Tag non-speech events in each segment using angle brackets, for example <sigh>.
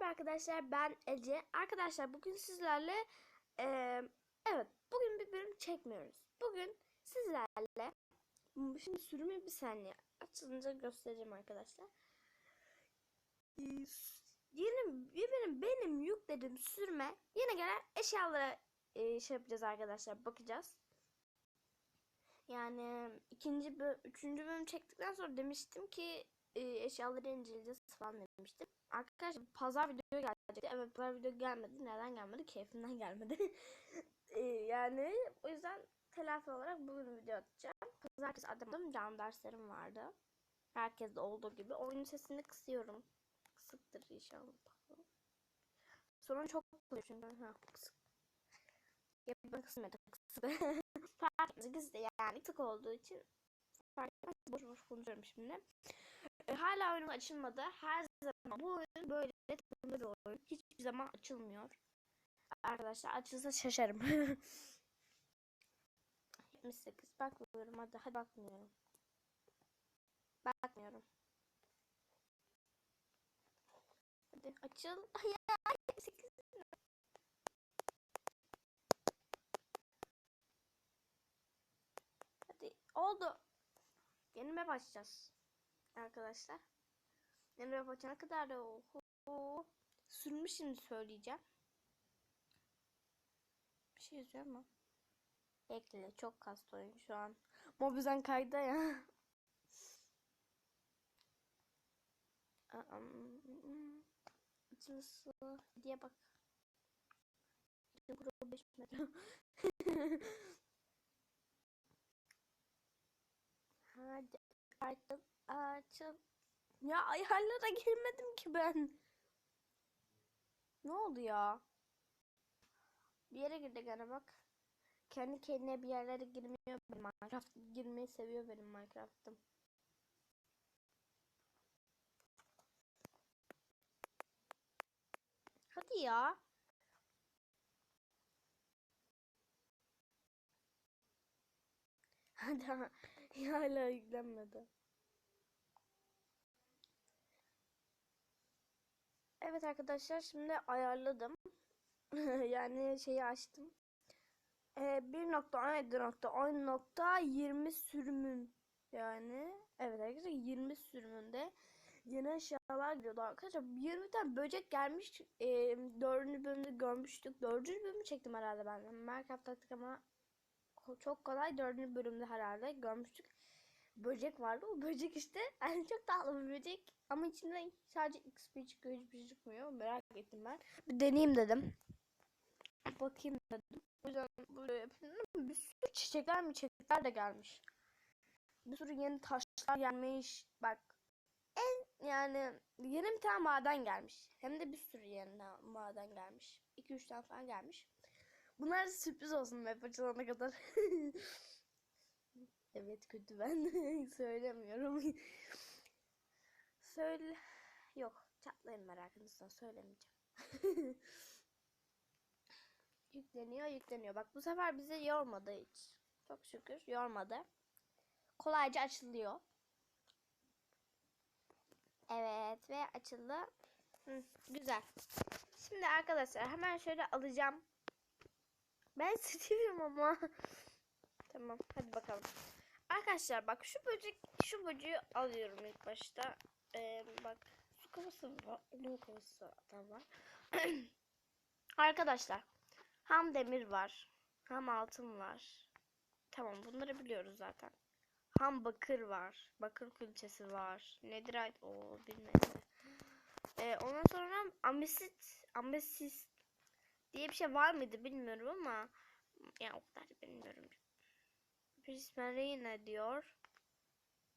Merhaba arkadaşlar ben Ece. Arkadaşlar bugün sizlerle eee, evet bugün bir bölüm çekmiyoruz. Bugün sizlerle şimdi sürümü bir saniye açılınca göstereceğim arkadaşlar. S- Yeni benim, benim yüklediğim sürüme yeni gelen eşyalara eee, şey yapacağız arkadaşlar bakacağız. Yani ikinci bölüm, üçüncü bölüm çektikten sonra demiştim ki e, eşyaları inceleyeceğiz falan demiştim. Arkadaşlar pazar video gelecekti. Evet pazar video gelmedi. Neden gelmedi? Keyfimden gelmedi. <laughs> E, yani o yüzden telafi olarak bugün video atacağım. Pazartesi adamım can derslerim vardı. Herkes de olduğu gibi. Oyun sesini kısıyorum. Kısıktır inşallah. Sorun çok oluyor çünkü. Ha, kısık. Ya ben kısmıyordum. Kısık. <laughs> Fark etmez. yani tık olduğu için fark etmez. Boş boş konuşuyorum şimdi. E, hala oyun açılmadı. Her zaman bu oyun böyle tıklı bir oyun. Hiçbir zaman açılmıyor. Arkadaşlar açılsa şaşarım. <laughs> 78 bakmıyorum hadi hadi bakmıyorum. Bakmıyorum. Hadi açıl. <laughs> Ay, 78. Hadi oldu. Yeni map açacağız. Arkadaşlar. Yeni map açana kadar da oho. Sürmüş şimdi söyleyeceğim. Bir şey yazıyor ama. Bekle çok kastı oyun şu an. Mobizen kayda ya. Açılısı diye bak. Kuru 5 metre. <laughs> Hadi açıl açıl. Ya ayarlara girmedim ki ben. Ne oldu ya? Bir yere girdi gene bak. Kendi kendine bir yerlere girmiyor benim Minecraft. Girmeyi seviyor benim Minecraft'ım. Hadi ya. <laughs> Hadi ha- hala yüklenmedi. Evet arkadaşlar şimdi ayarladım. <laughs> yani şeyi açtım. Ee, 1.17.10.20 sürümün yani evet arkadaşlar 20 sürümünde yeni eşyalar geliyordu arkadaşlar 20 tane böcek gelmiş ee, 4. bölümde görmüştük 4. bölümü çektim herhalde ben Minecraft taktik ama çok kolay 4. bölümde herhalde görmüştük böcek vardı o böcek işte <laughs> yani çok tatlı bir böcek ama içinden sadece XP çıkıyor hiçbir şey çıkmıyor merak ettim ben bir deneyeyim dedim bakayım dedim o yüzden böyle bir sürü çiçekler mi çiçekler de gelmiş. Bir sürü yeni taşlar gelmiş. Bak en yani yeni bir tane maden gelmiş. Hem de bir sürü yeni maden gelmiş. 2-3 tane falan gelmiş. Bunlar sürpriz olsun map açılana kadar. <laughs> evet kötü ben <laughs> söylemiyorum. Söyle yok çatlayın merakınızdan söylemeyeceğim. <laughs> Yükleniyor yükleniyor. Bak bu sefer bizi yormadı hiç. Çok şükür yormadı. Kolayca açılıyor. Evet ve açıldı. Hı, güzel. Şimdi arkadaşlar hemen şöyle alacağım. Ben <laughs> Steve'im ama. tamam hadi bakalım. Arkadaşlar bak şu böcek şu böceği alıyorum ilk başta. Ee, bak su kafası var. Limon kafası da var. <clears throat> Arkadaşlar Ham demir var. Ham altın var. Tamam bunları biliyoruz zaten. Ham bakır var. Bakır külçesi var. Netherite o bilmem. Ee, ondan sonra amesit, amesist diye bir şey var mıydı bilmiyorum ama ya o kadar da bilmiyorum. Prismarine diyor.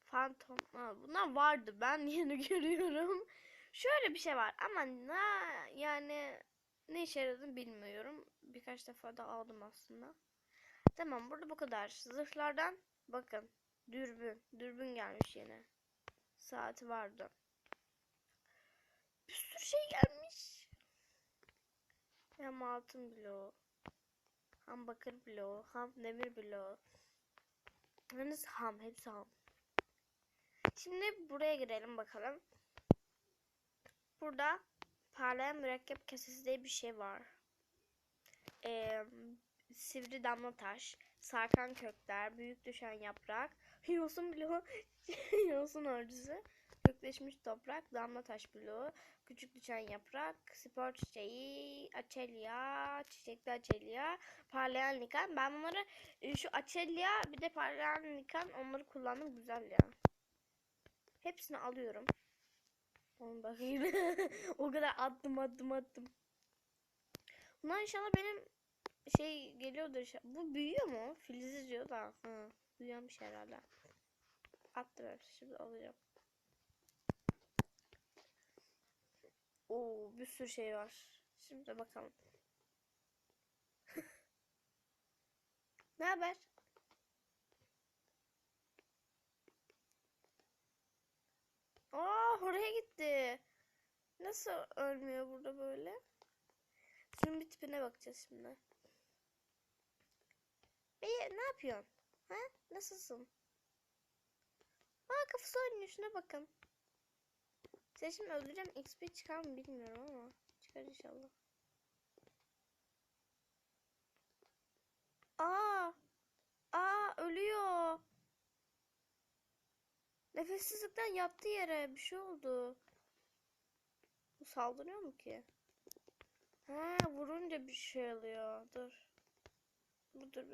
Phantom. Ha, bunlar vardı. Ben <laughs> yeni görüyorum. Şöyle bir şey var ama ne yani ne işe yaradığını bilmiyorum. Birkaç defa da aldım aslında. Tamam burada bu kadar. Zırhlardan bakın. Dürbün. Dürbün gelmiş yine. Saati vardı. Bir sürü şey gelmiş. Hem altın bloğu. Ham bakır bloğu. Ham demir bloğu. Henüz ham. Hepsi ham. Şimdi buraya girelim bakalım. Burada parlayan mürekkep kasesi diye bir şey var. Ee, sivri damla taş, sarkan kökler, büyük düşen yaprak, yosun bloğu, <laughs> yosun örtüsü, kökleşmiş toprak, damla taş bloğu, küçük düşen yaprak, spor çiçeği, açelya, çiçekli açelya, parlayan likan. Ben bunları e, şu açelya bir de parlayan likan onları kullandım güzel ya. Hepsini alıyorum. Onu bakayım. <laughs> o kadar attım attım attım. Bunlar inşallah benim şey geliyordur. inşa- Bu büyüyor mu? Filiz diyor da. Hı, büyüyormuş herhalde. Attım hepsini. Şimdi alacağım. Oo, bir sürü şey var. Şimdi bakalım. <laughs> ne haber? Aa, oraya gitti. Nasıl ölmüyor burada böyle? Şunun bir tipine bakacağız şimdi. Beye ne yapıyorsun? Ha? Nasılsın? Aa kafası oynuyor şuna bakın. Şimdi öldüreceğim. XP çıkar mı bilmiyorum ama. Çıkar inşallah. Aa! Aa ölüyor. Nefessizlikten yattı yere. Bir şey oldu. Bu saldırıyor mu ki? Ha vurunca bir şey oluyor. Dur. Bu dur.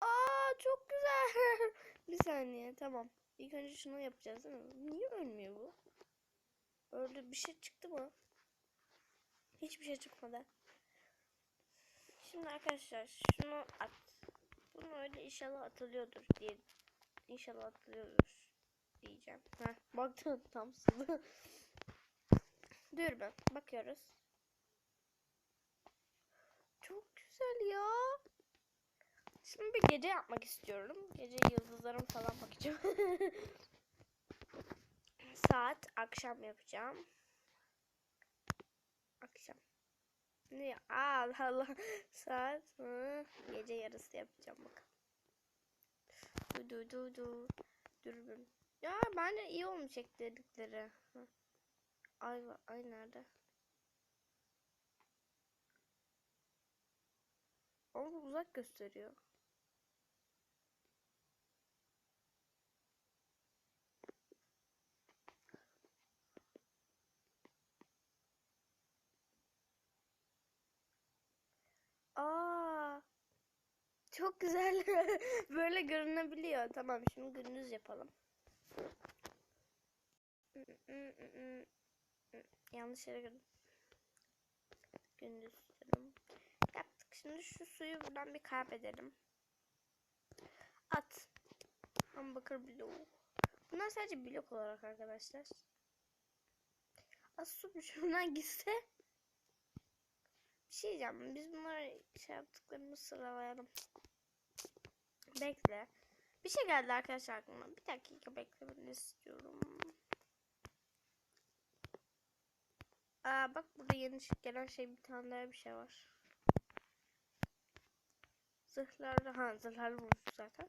Aa çok güzel. <laughs> bir saniye tamam. İlk önce şunu yapacağız değil mi? Niye ölmüyor bu? Öldü bir şey çıktı mı? Hiçbir şey çıkmadı. Şimdi arkadaşlar şunu at. Bunu öyle inşallah atılıyordur diye. İnşallah atılıyordur diyeceğim. Heh, baktım tam sızı. Dur ben bakıyoruz. Çok güzel ya. Şimdi bir gece yapmak istiyorum. Gece yıldızlarım falan bakacağım. <laughs> Saat akşam yapacağım. Akşam. Ne? Allah Allah. <laughs> Saat hı, gece yarısı yapacağım bak. Du du du du. Dürbün. Ya bence iyi olmuş ekledikleri. Hı. Ay. Ay nerede? Ama uzak gösteriyor. Aa, çok güzel. <laughs> Böyle görünebiliyor. Tamam, şimdi gündüz yapalım. Yanlış yere girdim. Gündüz dedim. Yaptık. Şimdi şu suyu buradan bir kaybedelim. At. Hamburger bloğu. Bunlar sadece blok olarak arkadaşlar. Az su <laughs> şuradan gitse. Bir şey diyeceğim. Biz bunları şey yaptıklarımızı sıralayalım. Bekle. Bir şey geldi arkadaşlar aklıma. Bir dakika beklemeni istiyorum. Aa bak burada yeni gelen şey bir tane daha bir şey var. Zırhlarda ha zırhları bulmuştuk zaten.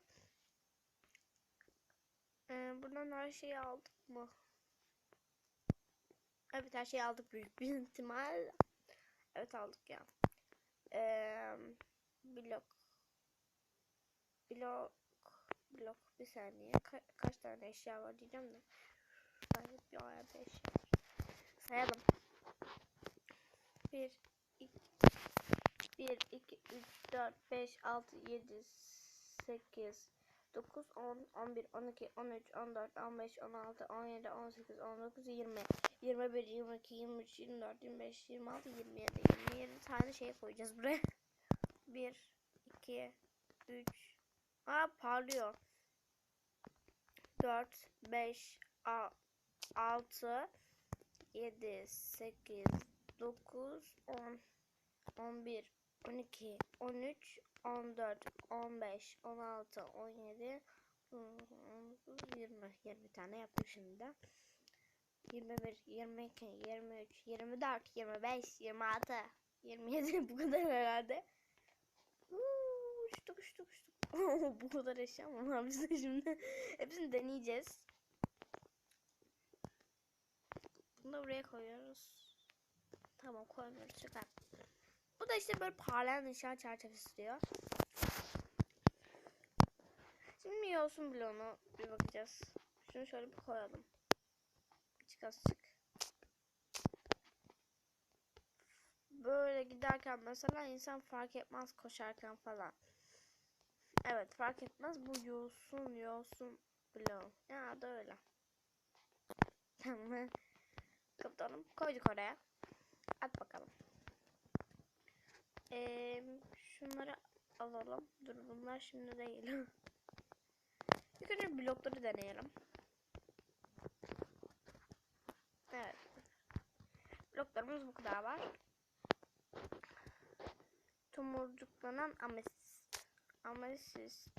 Ee, buradan her şeyi aldık mı? Evet her şeyi aldık büyük bir ihtimal. Evet aldık ya. Ee, blok. Blok. Blok. Bir saniye. Ka kaç tane eşya var diyeceğim de. Gayet bir bir eşya var. Sayalım. 1, 2, 1, 2, 3, 4, 5, 6, 7, 8, 9, 10, 11, 12, 13, 14, 15, 16, 17, 18, 19, 20, 21, 22, 23, 24, 25, 26, 27. 27 tane şey koyacağız buraya. 1, 2, 3, Aa parlıyor. 4, 5, 6, 7, 8, 9, 10, 11, 12, 13, 14, 15, 16, 17, 19, 20. 20 tane yaptım şimdi de. 21, 22, 23, 24, 25, 26, 27 bu kadar herhalde. Uuu, uçtuk uçtuk uçtuk. <laughs> bu kadar eşya mı var şimdi? Hepsini deneyeceğiz. Bunu da buraya koyuyoruz. Tamam koymuyoruz. Süper. Bu da işte böyle parlayan inşaat çerçevesi diyor. Şimdi olsun bloğunu bir bakacağız. Şunu şöyle bir koyalım. Çık. Böyle giderken mesela insan fark etmez koşarken falan. Evet fark etmez bu yosun yosun bloğu. Ya da öyle. <laughs> Tamam. Kapatalım. Koyduk oraya. At bakalım. Ee, şunları alalım. Dur bunlar şimdi değil. <laughs> İlk önce blokları deneyelim. Evet. Bloklarımız bu kadar var. Tomurcuklanan ametist. Ametist.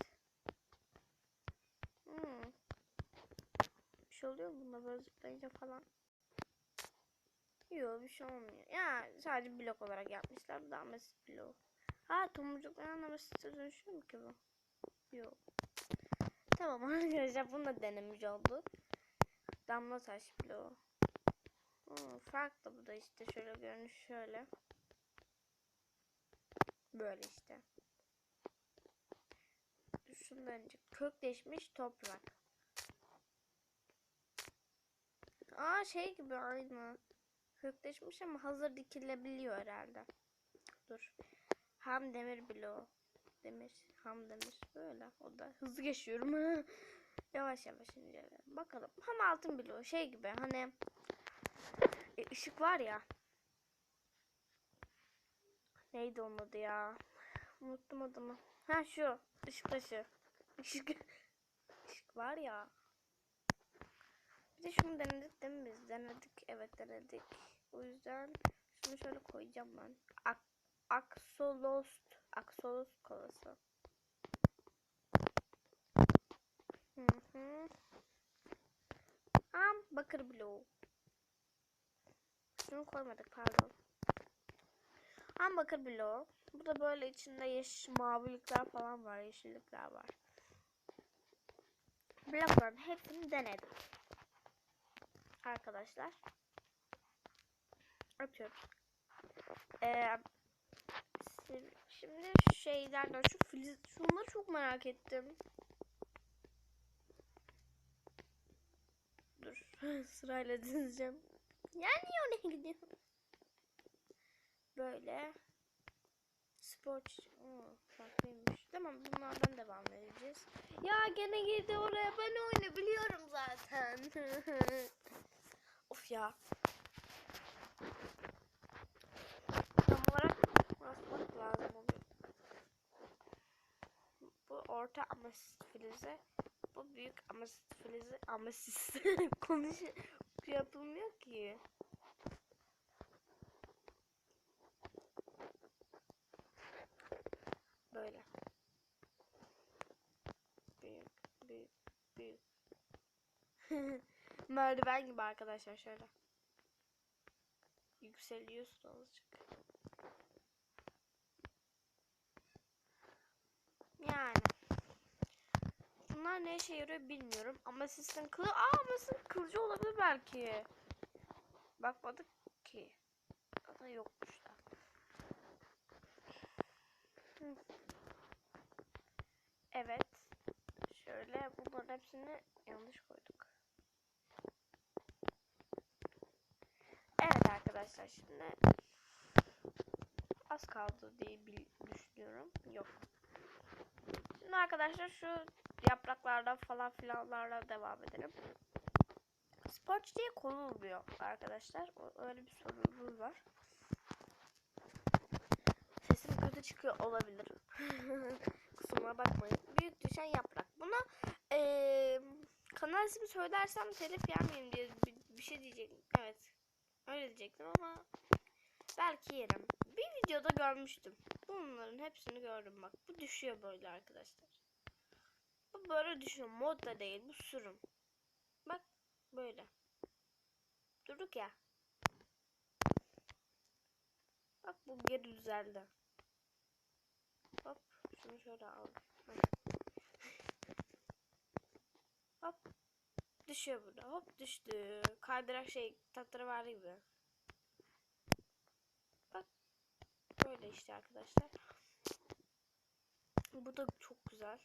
Hmm. Bir şey oluyor mu bunda böyle zıplayınca falan? Yok bir şey olmuyor. Ya sadece blok olarak yapmışlar. Bu da ametist blok. Ha tomurcuklanan ametiste dönüşüyor mu ki bu? Yok. Tamam <laughs> arkadaşlar bunu da denemiş olduk. Damla taş bloğu. Hmm, farklı bu da işte şöyle görünüş şöyle. Böyle işte. Şundan önce kökleşmiş toprak. Aa şey gibi aynı. Kökleşmiş ama hazır dikilebiliyor herhalde. Dur. Ham demir bloğu. Demir. Ham demir. Böyle. O da hızlı geçiyorum. <laughs> yavaş yavaş inceleyelim. Bakalım. Ham altın bloğu. Şey gibi hani e, ışık var ya. Neydi onun adı ya? Unuttum adımı. Ha şu. Işık taşı. Işık. Işık var ya. Bir de şunu denedik değil mi biz? Denedik. Evet denedik. O yüzden şunu şöyle koyacağım ben. Ak Aksolost. Aksolost kolası. Hı hı. Am bakır bloğu. Şunu koymadık pardon. Bakır bloğu. Bu da böyle içinde yeşil mavilikler falan var. Yeşillikler var. Blokların hepsini denedim. Arkadaşlar. Öpüyoruz. Ee, şimdi şeylerden şu filiz şunları çok merak ettim. Dur <laughs> sırayla dizeceğim. Yani oraya gidiyorum. Böyle sporç Oo, farklıymış. Tamam bunlardan devam edeceğiz. Ya gene girdi oraya. Ben oyunu biliyorum zaten. <laughs> of ya. Tam olarak basmak lazım oluyor. Bu orta amasist filizi. Bu büyük amasist filizi. Amasist. <laughs> Konuş yapılmıyor ki. Böyle. Büyük, büyük, büyük. <laughs> Merdiven gibi arkadaşlar şöyle. Yükseliyorsun azıcık. Yani. Bunlar ne işe yarıyor bilmiyorum ama sizin kılı... Aa ama sizin kılıcı olabilir belki. Bakmadık ki. Ya da yokmuş da. Evet. Şöyle bunların hepsini yanlış koyduk. Evet arkadaşlar şimdi az kaldı diye düşünüyorum. Yok. Şimdi arkadaşlar şu yapraklardan falan filanlarla devam edelim. Sporç diye konulmuyor arkadaşlar. Öyle bir sorunumuz var. Sesim kötü çıkıyor olabilir. <laughs> Kusuruma bakmayın. Büyük düşen yaprak. Buna eee kanal ismi söylersem telif yermeyeyim diye bir, bir şey diyecektim. Evet. Öyle diyecektim ama belki yerim. Bir videoda görmüştüm. Bunların hepsini gördüm bak. Bu düşüyor böyle arkadaşlar. Bu böyle düşüyor. Mod da değil. Bu sürüm. Bak böyle. Durduk ya. Bak bu geri düzeldi. Hop şunu şöyle al. Hop. düşüyor burada. Hop düştü. Kaydırak şey tatları var gibi. Bak. Böyle işte arkadaşlar. Bu da çok güzel.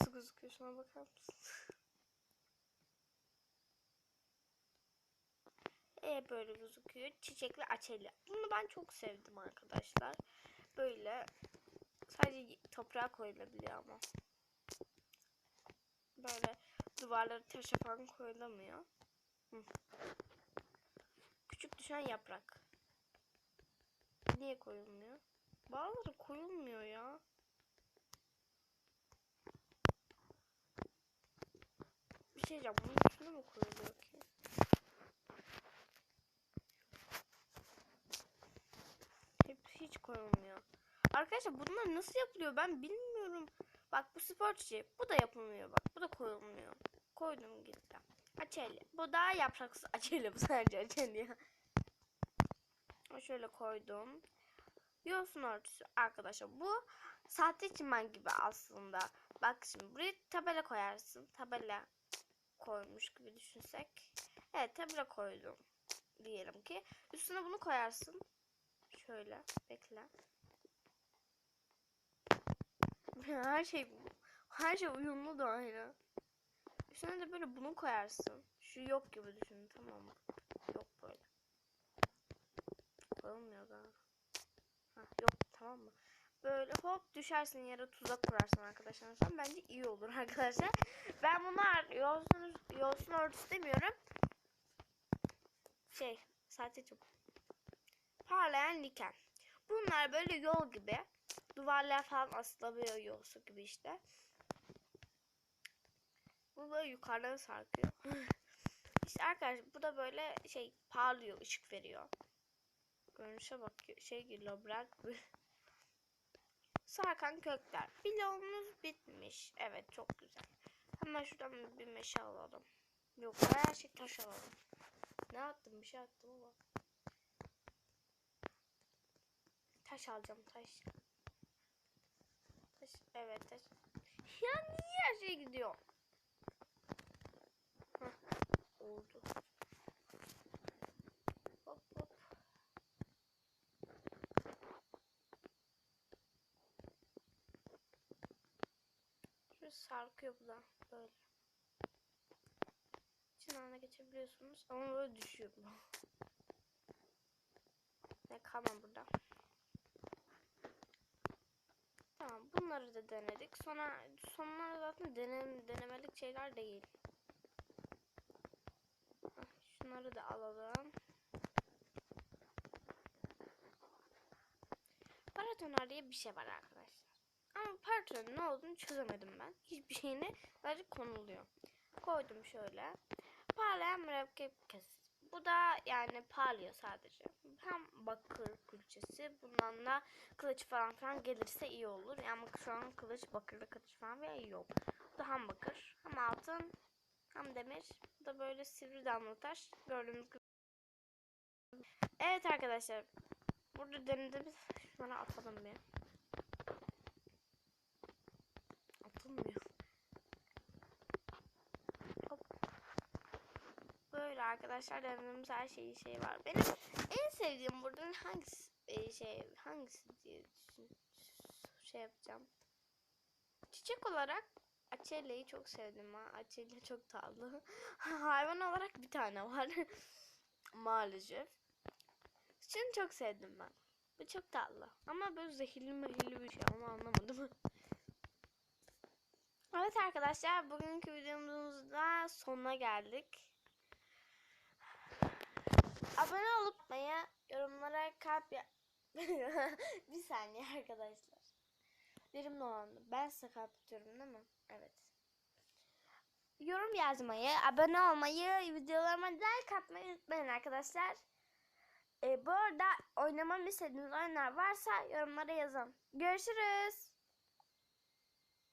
Nasıl gözüküyor şuna bakar mısın? <laughs> E böyle gözüküyor. Çiçekli açeli. Bunu ben çok sevdim arkadaşlar. Böyle sadece toprağa koyulabiliyor ama. Böyle duvarlara taşa falan koyulamıyor. Küçük düşen yaprak. Niye koyulmuyor? Bazıları koyulmuyor ya. Şey diyeceğim. Bunun üstüne mi koyuluyor ki? Hep hiç koyulmuyor. Arkadaşlar bunlar nasıl yapılıyor ben bilmiyorum. Bak bu spor çiçeği. Bu da yapılmıyor bak. Bu da koyulmuyor. Koydum gitti. Açeli. Bu daha yapraksız <laughs> açeli bu sadece açeli ya. Şöyle koydum. Yosun örtüsü arkadaşlar bu sahte çimen gibi aslında. Bak şimdi buraya tabela koyarsın. Tabela koymuş gibi düşünsek. Evet tabela koydum. Diyelim ki. Üstüne bunu koyarsın. Şöyle bekle. <laughs> Her şey her şey uyumlu da aynı. Üstüne de böyle bunu koyarsın. Şu yok gibi düşün tamam mı? Yok böyle. Koyulmuyor galiba. Hah, yok tamam mı? Böyle hop düşersin yere tuzak kurarsın arkadaşlar. Bence iyi olur <laughs> arkadaşlar. Ben bunlar yolsun, yolsun örtüsü demiyorum. Şey sadece çok parlayan diken. Bunlar böyle yol gibi. Duvarlar falan asılabiliyor yolsu gibi işte. Bu böyle yukarıdan sarkıyor. <laughs> işte arkadaşlar bu da böyle şey parlıyor, ışık veriyor. Görünüşe bak şey gibi labirent. <laughs> Sarkan kökler. Bloğumuz bitmiş. Evet çok güzel. Hemen şuradan bir meşe alalım. Yok her şey taş alalım. Ne attım bir şey attım ama. Taş alacağım taş. Taş evet taş. Ya niye her şey gidiyor? Heh, oldu. Hop hop. Şöyle sarkıyor bu da böyle. İçinden geçebiliyorsunuz ama böyle düşüyor bu. Ne kalmam burada. Tamam bunları da denedik. Sonra sonları zaten denem, denemelik şeyler değil. Şunları da alalım. Paratoner diye bir şey var arkadaşlar. Ama paratoner ne olduğunu çözemedim ben. Hiçbir şeyine sadece konuluyor. Koydum şöyle. Parlayan mürekkep kesesi. Bu da yani parlıyor sadece. Hem bakır külçesi. Bundan da kılıç falan filan gelirse iyi olur. Yani şu an kılıç bakırlı kılıç falan ve iyi yok. Bu da hem bakır hem altın hem demir. Bu da böyle sivri damla taş. Gördüğünüz gibi. Evet arkadaşlar. Burada denediğimiz şunları atalım bir. Atılmıyor. Hop. Böyle arkadaşlar denediğimiz her şeyi şey var. Benim en sevdiğim buradan hangisi e, şey hangisi diye düşün, şey yapacağım. Çiçek olarak Açelya'yı çok sevdim ha. Açelya çok tatlı. <laughs> Hayvan olarak bir tane var. <laughs> Maalesef. Şunu çok sevdim ben. Bu çok tatlı. Ama böyle zehirli mehirli bir şey ama anlamadım. <laughs> evet arkadaşlar bugünkü videomuzun sonuna geldik. Abone olup yorumlara kalp <laughs> bir saniye arkadaşlar. Dilim dolandı. Ben size kalp atıyorum değil mi? Evet. Yorum yazmayı, abone olmayı, videolarıma like atmayı unutmayın arkadaşlar. Ee, bu arada oynamamı istediğiniz oyunlar varsa yorumlara yazın. Görüşürüz.